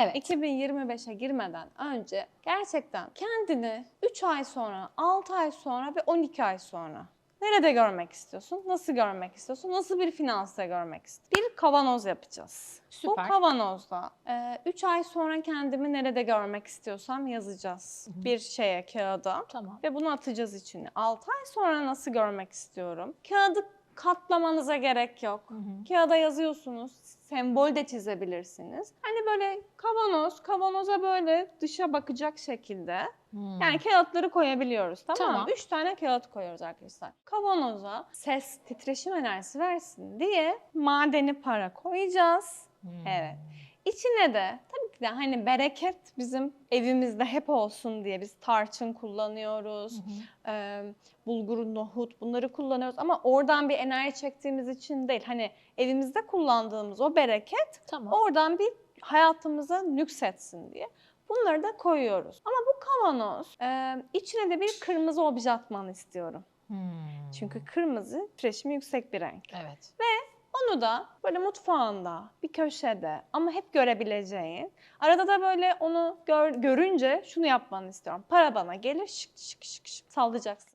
Evet. 2025'e girmeden önce gerçekten kendini 3 ay sonra, 6 ay sonra ve 12 ay sonra nerede görmek istiyorsun? Nasıl görmek istiyorsun? Nasıl bir finansta görmek istiyorsun? Bir kavanoz yapacağız. Süper. Bu kavanozda 3 ay sonra kendimi nerede görmek istiyorsam yazacağız. Bir şeye, kağıda. Tamam. Ve bunu atacağız içine. 6 ay sonra nasıl görmek istiyorum? Kağıdı katlamanıza gerek yok. Hı hı. Kağıda yazıyorsunuz, sembol de çizebilirsiniz. Hani böyle kavanoz, kavanoza böyle dışa bakacak şekilde. Hmm. Yani kağıtları koyabiliyoruz tamam mı? Tamam. Üç tane kağıt koyuyoruz arkadaşlar. Kavanoza ses, titreşim enerjisi versin diye madeni para koyacağız. Hmm. Evet. İçine de tabii de hani bereket bizim evimizde hep olsun diye biz tarçın kullanıyoruz. Hı hı. e, bulgur, nohut bunları kullanıyoruz ama oradan bir enerji çektiğimiz için değil. Hani evimizde kullandığımız o bereket Tamam. oradan bir hayatımıza nüksetsin diye. Bunları da koyuyoruz. Ama bu kavanoz e, içine de bir kırmızı obje atmanı istiyorum. Hmm. Çünkü kırmızı titreşimi yüksek bir renk. Evet. Onu da böyle mutfağında, bir köşede ama hep görebileceğin. Arada da böyle onu gör- görünce şunu yapmanı istiyorum. Para bana gelir şık şık şık şık sallayacaksın.